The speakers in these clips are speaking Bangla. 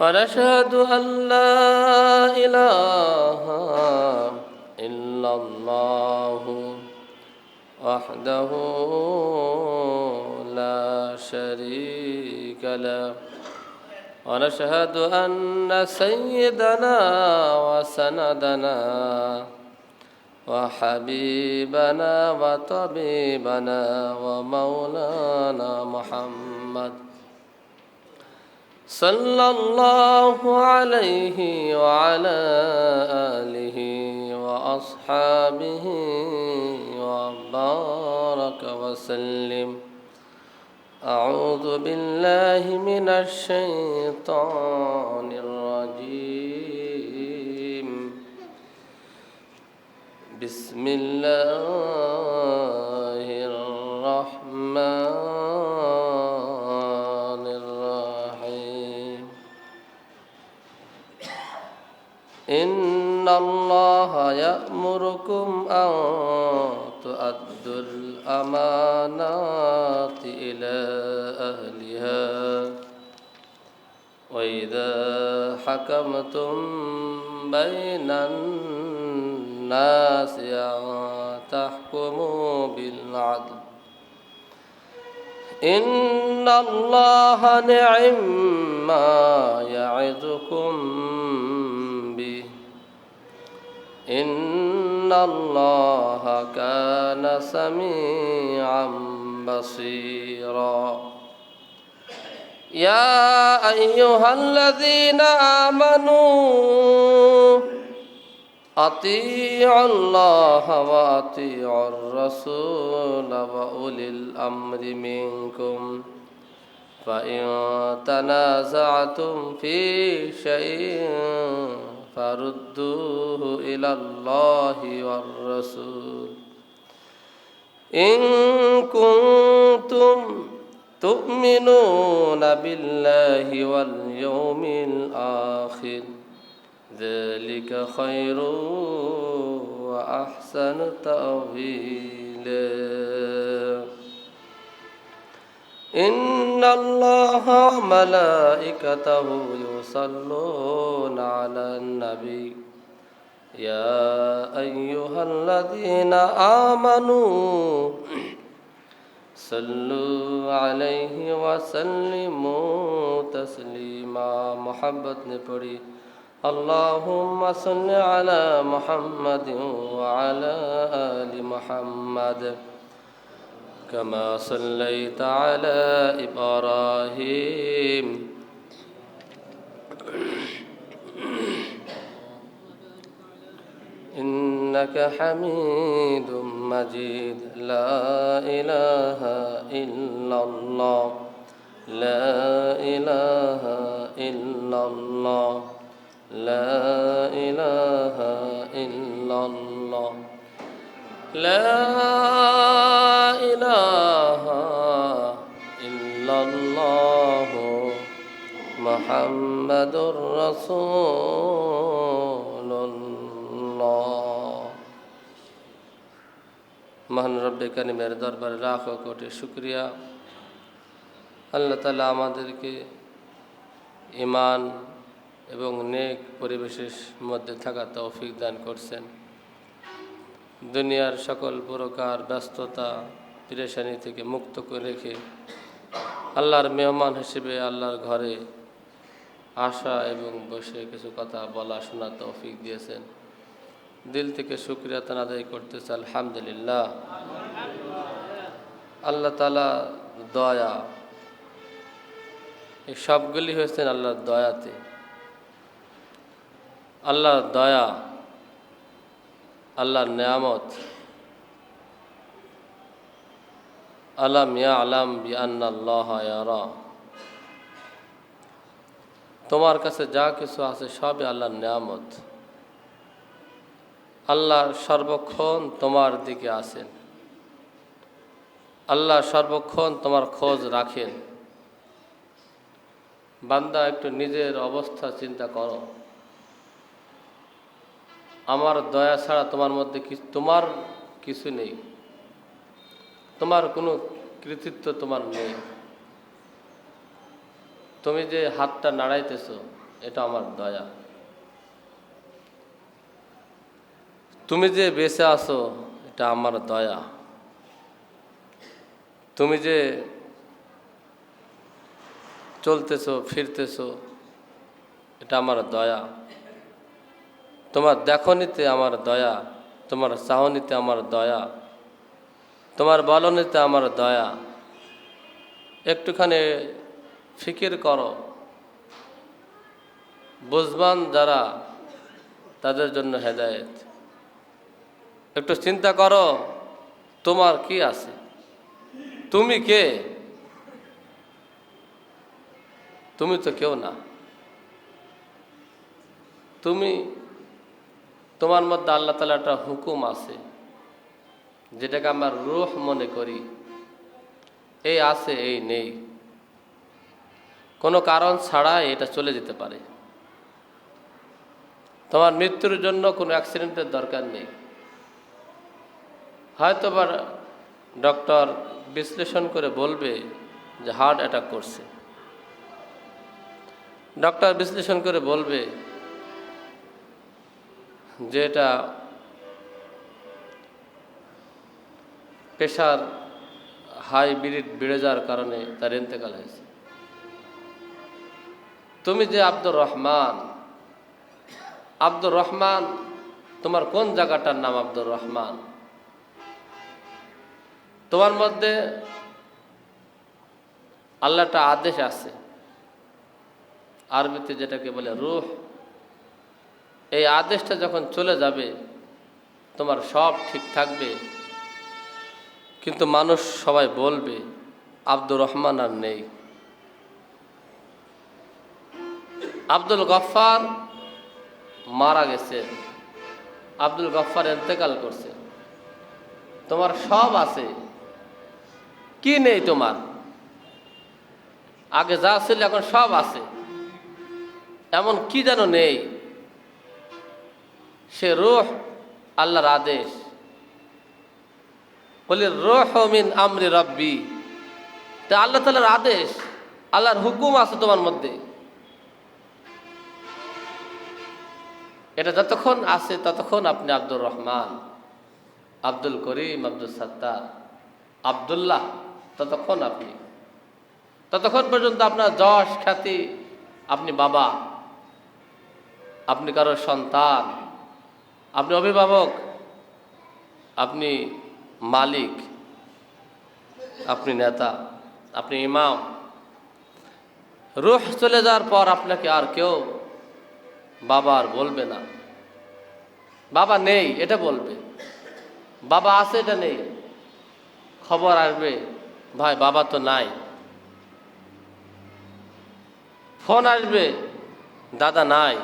ونشهد أن لا إله إلا الله وحده لا شريك له. ونشهد أن سيدنا وسندنا وحبيبنا وطبيبنا ومولانا محمد صلى الله عليه وعلى آله وأصحابه وبارك وسلم. أعوذ بالله من الشيطان الرجيم. بسم الله الرحمن إن الله يأمركم أن تؤدوا الأمانات إلى أهلها وإذا حكمتم بين الناس أن تحكموا بالعدل إن الله نعم ما يعظكم إن الله كان سميعا بصيرا. يا أيها الذين آمنوا أطيعوا الله وأطيعوا الرسول وأولي الأمر منكم. فإن تنازعتم في شيء فردوه إلى الله والرسول إن كنتم تؤمنون بالله واليوم الآخر ذلك خير وأحسن تأويلا إن الله وملائكته يصلون على النبي. يا أيها الذين آمنوا صلوا عليه وسلموا تسليما. محبت نپڑی اللهم صل على محمد وعلى آل محمد. كما صليت على إبراهيم. إنك حميد مجيد. لا إله إلا الله. لا إله إلا الله. لا إله إلا الله. لا ইলাহা মহান রব্বে কানিমের দরবারে লাখো কোটি শুক্রিয়া। আল্লাহ তালা আমাদেরকে ইমান এবং নেক পরিবেশের মধ্যে থাকা তৌফিক দান করছেন। দুনিয়ার সকল প্রকার ব্যস্ততা পেরেশানি থেকে মুক্ত করে রেখে আল্লাহর মেহমান হিসেবে আল্লাহর ঘরে আসা এবং বসে কিছু কথা বলা শোনা তৌফিক দিয়েছেন। দিল থেকে শুক্রিয়া তান আদায় করতেছে, আলহামদুলিল্লাহ। আল্লাহ তালা দয়া, এই সবগুলি হয়েছেন আল্লাহর দয়াতে। আল্লাহর দয়া, আল্লাহর নিয়ামত আলাম ইয়া আলাম বিআন্নাল্লাহ ইয়ারা তোমার কাছে যা কিছু আছে সবই আল্লাহর নিয়ামত। আল্লাহ সর্বক্ষণ তোমার দিকে আসেন। আল্লাহ সর্বক্ষণ তোমার খোঁজ রাখেন। বান্দা একটু নিজের অবস্থা চিন্তা করো। আমার দয়া ছাড়া তোমার মধ্যে কি তোমার কিছু নেই। তোমার কোনো কৃতিত্ব তোমার নেই। তুমি যে হাতটা নাড়াইতেছ, এটা আমার দয়া। তুমি যে বেঁচে আছো, এটা আমার দয়া। তুমি যে চলতেছো, ফিরতেছো, এটা আমার দয়া। তোমার দেখনিতে আমার দয়া, তোমার চাহনিতে আমার দয়া। তোমার বলনিতে আমার দয়া। একটুখানি ফিকির করো। বুঝবান যারা, তাদের জন্য হেদায়েত। একটু চিন্তা করো, তোমার কি আছে? তুমি কে? তুমি তো কেউ না। তুমি, তোমার মধ্যে আল্লাহ তালা একটা হুকুম আছে। যেটাকে আমরা রুহ মনে করি। এই আছে, এই নেই। কোনো কারণ ছাড়া এটা চলে যেতে পারে। তোমার মৃত্যুর জন্য কোনো অ্যাক্সিডেন্টের দরকার নেই। হয়তো বা ডক্টর বিশ্লেষণ করে বলবে যে হার্ট অ্যাটাক করছে। ডক্টর বিশ্লেষণ করে বলবে যে এটা প্রেশার হাই বিরিট বেড়ে যাওয়ার কারণে তার ইন্তেকাল হয়েছে। তুমি যে আব্দুর রহমান আব্দুর রহমান, তোমার কোন জায়গাটার নাম আব্দুর রহমান? তোমার মধ্যে আল্লাহটা আদেশ আছে। আরবিতে যেটাকে বলে রুহ। এই আদেশটা যখন চলে যাবে, তোমার সব ঠিক থাকবে। কিন্তু মানুষ সবাই বলবে, আব্দুর রহমান আর নেই। আব্দুল গফার মারা গেছে। আব্দুল গফার এতেকাল করছে। তোমার সব আছে। কি নেই তোমার? আগে যা ছিল এখন সব আছে। এমন কি যেন নেই? সে রোহ আল্লাহর আদেশ। বলি, রোহ মিন আমরি রব্বি। তা আল্লাহ তালার আদেশ, আল্লাহর হুকুম আছে তোমার মধ্যে। এটা যতক্ষণ আছে ততক্ষণ আপনি আব্দুর রহমান, আব্দুল করিম, আব্দুল সত্তার, আবদুল্লাহ ততক্ষণ আপনি। ততক্ষণ পর্যন্ত আপনার যশ খ্যাতি, আপনি বাবা, আপনি কারোর সন্তান, আপনি অভিভাবক, আপনি মালিক, আপনি নেতা, আপনি ইমাম। রুহ চলে যাওয়ার পর আপনাকে আর কেউ বাবা আর বলবে না। বাবা নেই, এটা বলবে। বাবা আছে, এটা নেই। খবর আসবে, ভাই, বাবা তো নাই। ফোন আসবে, দাদা নাই।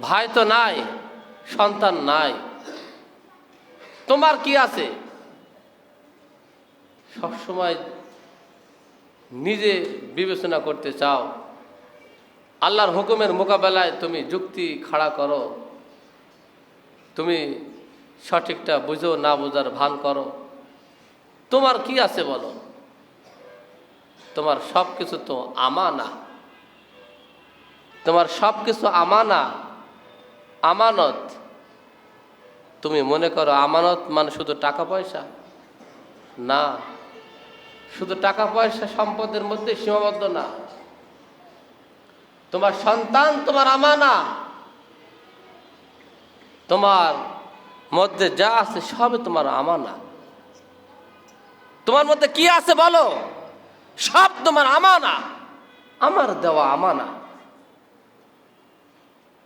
ভাই তো নাই, সন্তান নাই। তোমার কি আছে? সবসময় নিজে বিবেচনা করতে চাও। আল্লাহর হুকুমের মোকাবেলায় তুমি যুক্তি খাড়া করো। তুমি সঠিকটা বুঝো, না বোঝার ভান করো। তোমার কি আছে বলো? তোমার সব কিছু তো আমানা। তোমার সব কিছু আমানা, আমানত। তুমি মনে করো আমানত মানে শুধু টাকা পয়সা? না। শুধু টাকা পয়সা সম্পদের মধ্যে সীমাবদ্ধ না। তোমার সন্তান তোমার আমানা। তোমার মধ্যে যা আছে সবই তোমার আমানা। তোমার মধ্যে কি আছে বলো? সব তোমার আমানা। আমার দেওয়া আমানা।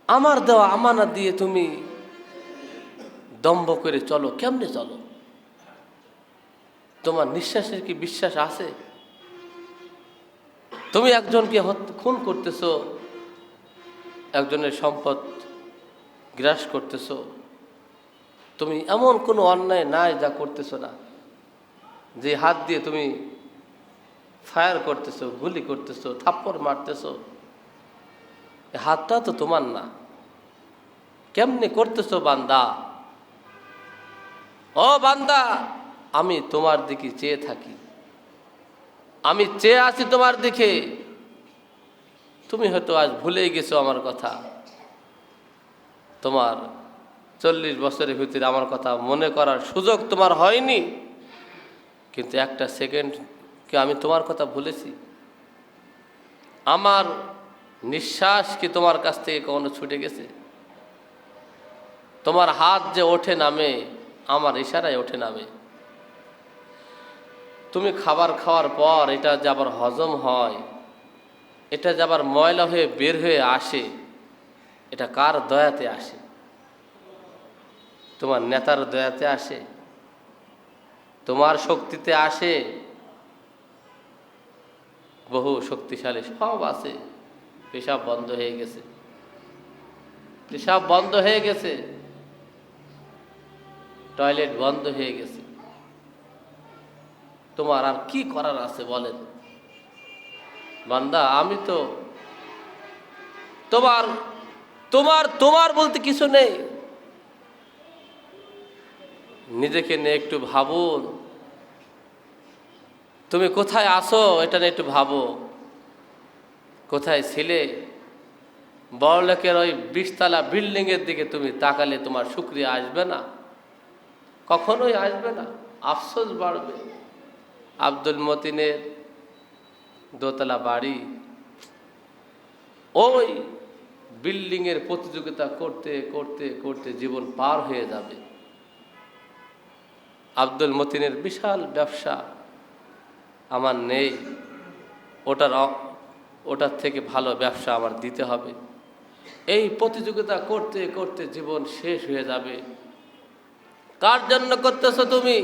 আমার দেওয়া আমানা দিয়ে তুমি দম্ভ করে চলো, কেমনে চলো? তোমার নিঃশ্বাসের কি বিশ্বাস আছে? তুমি একজনকে খুন করতেছো, একজনের সম্পদ গ্রাস করতেছ, তুমি এমন কোনো অন্যায় নাই যা করতেছো না, যে হাত দিয়ে তুমি ফায়ার করতেছো, গুলি করতেছো, থাপ্পড় মারতেছো। হাতটা তো তোমার না। কেমনে করতেছো বান্দা? ও বান্দা, আমি তোমার দিকে চেয়ে থাকি। আমি চেয়ে আছি তোমার দিকে। তুমি হয়তো আজ ভুলেই গেছো আমার কথা। তোমার চল্লিশ বছরের ভিতরে আমার কথা মনে করার সুযোগ তোমার হয়নি। কিন্তু একটা সেকেন্ড কি আমি তোমার কথা ভুলেছি? আমার নিঃশ্বাস কি তোমার কাছ থেকে কখনো ছুটে গেছে? তোমার হাত যে ওঠে নামে আমার ইশারায় ওঠে নামে। তুমি খাবার খাওয়ার পর এটা যে আবার হজম হয়, এটা যে আবার ময়লা হয়ে বের হয়ে আসে, এটা কার দয়াতে আসে? তোমার নেতার দয়াতে আসে? তোমার শক্তিতে আসে? বহু শক্তিশালী সব আছে। পেশাব বন্ধ হয়ে গেছে। পেশাব বন্ধ হয়ে গেছে। টয়লেট বন্ধ হয়ে গেছে। তোমার আর কি করার আছে বলেন? বান্দা, আমি তো তোমার তোমার তোমার বলতে কিছু নেই। নিজেকে নিয়ে একটু ভাবুন। তুমি কোথায় আসো এটা নিয়ে একটু ভাবো। কোথায় ছিলে? বড়লোকের ওই বিশতলা বিল্ডিংয়ের দিকে তুমি তাকালে তোমার শুক্রিয়া আসবে না? কখনোই আসবে না, আফসোস বাড়বে। আব্দুল মতিনের দোতলা বাড়ি, ওই বিল্ডিংয়ের প্রতিযোগিতা করতে করতে করতে জীবন পার হয়ে যাবে। আব্দুল মতিনের বিশাল ব্যবসা আমার নেই, ওটার ওটার থেকে ভালো ব্যবসা আমার দিতে হবে। এই প্রতিযোগিতা করতে করতে জীবন শেষ হয়ে যাবে। কার জন্য করতেছো তুমি?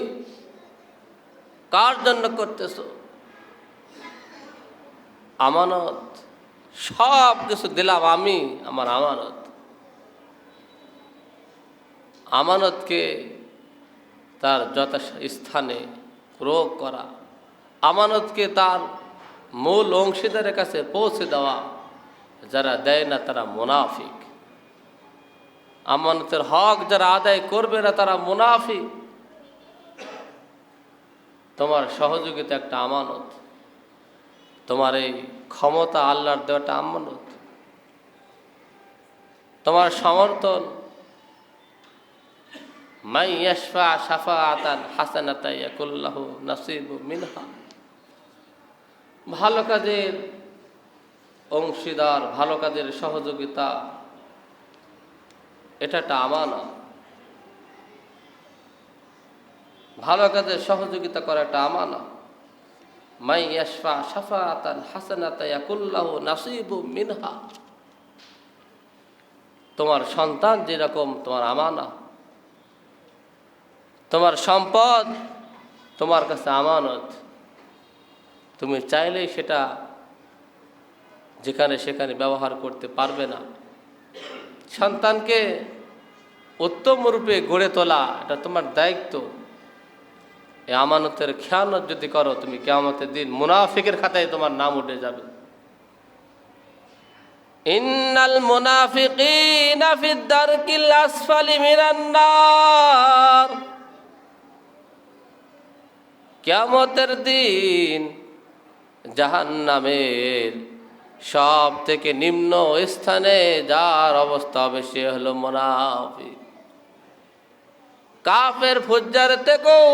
কার জন্য করতেছো? আমানত, সব কিছু দিলাম আমি, আমার আমানত। আমানতকে তার যথা স্থানে প্রয়োগ করা, আমানতকে তার মূল অংশীদারের কাছে পৌঁছে দেওয়া, যারা দেয় না তারা মুনাফিক। আমানতের হক যারা আদায় করবে না, তারা মুনাফি। তোমার সহযোগিতা একটা আমানত। তোমার এই ক্ষমতা আল্লাহর দেওয়াটা আমানত। তোমার সমর্থন। মাই ইয়াশফা সাফা আতান হাসানাতা ইয়াকুল্লাহু নাসিবু মিনহা। ভালো কাজের অংশীদার, ভালো কাজের সহযোগিতা। এটা একটা আমানা ভালো কাজের সহযোগিতা করা একটা আমানা মাই ইয়াশফা সাফা আতান হাসানাতা ইয়াকুল্লাহু নাসিবু মিনহা। তোমার সন্তান যেরকম, তোমার আমানা তোমার সম্পদ, তোমার কাছে আমানত। তুমি চাইলেই সেটা যেখানে সেখানে ব্যবহার করতে পারবে না। সন্তানকে উত্তম রূপে গড়ে তোলা, এটা তোমার দায়িত্ব। এই আমানতের খেয়ানত যদি করো, তুমি কেমতের দিন মুনাফিকের খাতায় তোমার নাম উঠে যাবে। ইন্নাল মুনাফিকিনা ফিদ দারকিল আসফালি মিনান কেয়ামতের দিন জাহান্নামের সব থেকে নিম্ন স্থানে যার অবস্থা হবে সে হলো মোনাফিক। কাফের ফুজ্জার থেকেও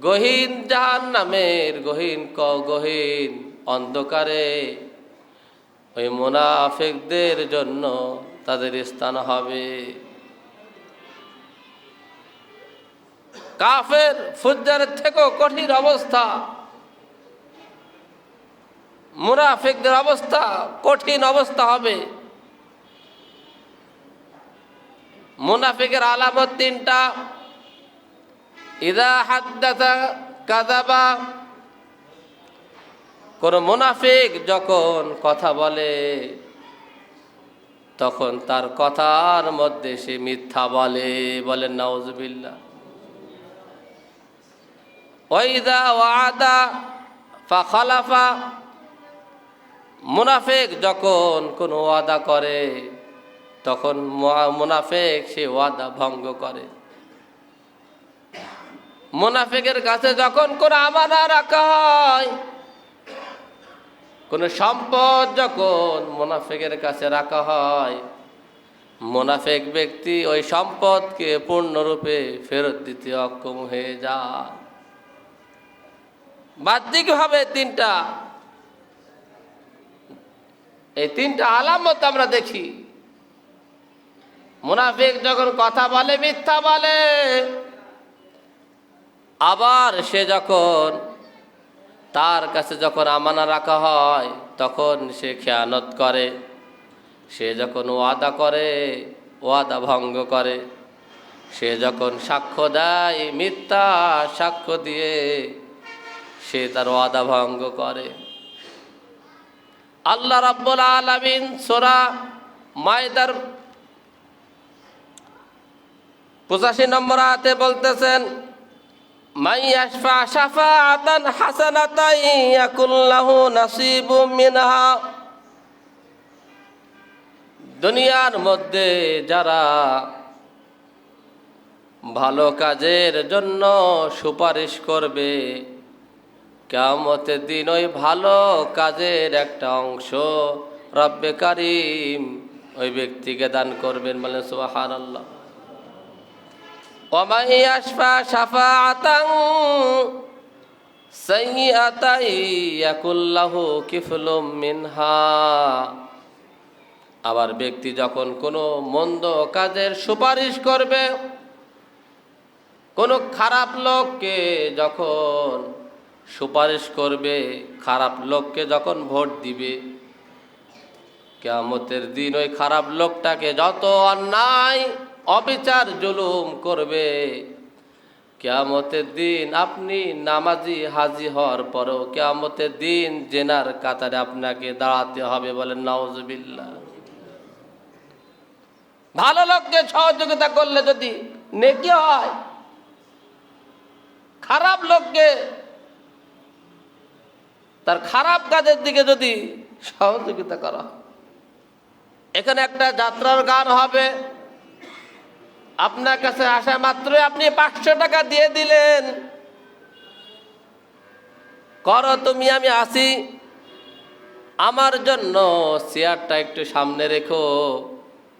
গহীন জাহান্নামের গহীন ক গহীন অন্ধকারে ওই মোনাফিকদের জন্য তাদের স্থান হবে। কাফের ফুজ্জারের থেকেও কঠিন অবস্থা। মুনাফিকদের অবস্থা কঠিন অবস্থা হবে। মুনাফিকের আলামত তিনটা। ইদা হাদ্দাথা কাদাবা কোন মুনাফিক যখন কথা বলে, তখন তার কথার মধ্যে সে মিথ্যা বলে বলেন নাউজুবিল্লাহ। ওয়াইদা ওয়াদা ফা খালাফা মুনাফেক যখন কোনো ওয়াদা করে, তখন মুনাফেক সে ওয়াদা ভঙ্গ করে। মুনাফেকের কাছে যখন কোনো আমানা রাখা হয়, কোনো সম্পদ যখন মুনাফেকের কাছে রাখা হয়, মুনাফেক ব্যক্তি ওই সম্পদকে পূর্ণরূপে ফেরত দিতে অক্ষম হয়ে যায়। বাহ্যিকভাবে তিনটা এই তিনটা আলামত আমরা দেখি। মুনাফিক যখন কথা বলে, মিথ্যা বলে, আবার সে যখন তার কাছে যখন আমানা রাখা হয়, তখন সে খেয়ানত করে। সে যখন ওয়াদা করে, ওয়াদা ভঙ্গ করে। সে যখন সাক্ষ্য দেয়, মিথ্যা সাক্ষ্য দিয়ে সে তার ওয়াদা ভঙ্গ করে। আল্লাহ রাব্বুল আলামিন সোরা মায়দার পঁচাশি নম্বর আয়াতে বলতেছেন মাই আশফা শাফাআতান হাসানাতান ইয়াকুল লাহু নাসিবুম মিনহা। দুনিয়ার মধ্যে যারা ভালো কাজের জন্য সুপারিশ করবে কেমতের দিন ওই ভালো কাজের একটা অংশ। রব্বে কারিম ওই ব্যক্তিকে দান করবেন বলেন সুবাহান আল্লাহ আশফা সাফা আতাং মিনহা। আবার ব্যক্তি যখন কোনো মন্দ কাজের সুপারিশ করবে, কোনো খারাপ লোককে যখন সুপারিশ করবে খারাপ লোককে যখন ভোট দিবে। কেয়ামতের দিন ওই খারাপ লোকটাকে যত অন্যায়, অবিচার, জুলুম করবে। কেয়ামতের দিন আপনি নামাজি হাজি হওয়ার পরও কেয়ামতের দিন জেনার কাতারে আপনাকে দাঁড়াতে হবে বলেন নওয়াজবিল্লা ভালো লোককে সহযোগিতা করলে যদি নেকি হয়, খারাপ লোককে তার খারাপ কাজের দিকে যদি সহযোগিতা করা এখানে একটা যাত্রার গান হবে। আপনার কাছে আসা মাত্র আপনি পাঁচশো টাকা দিয়ে দিলেন। করো তুমি, আমি আসি। আমার জন্য চেয়ারটা একটু সামনে রেখো।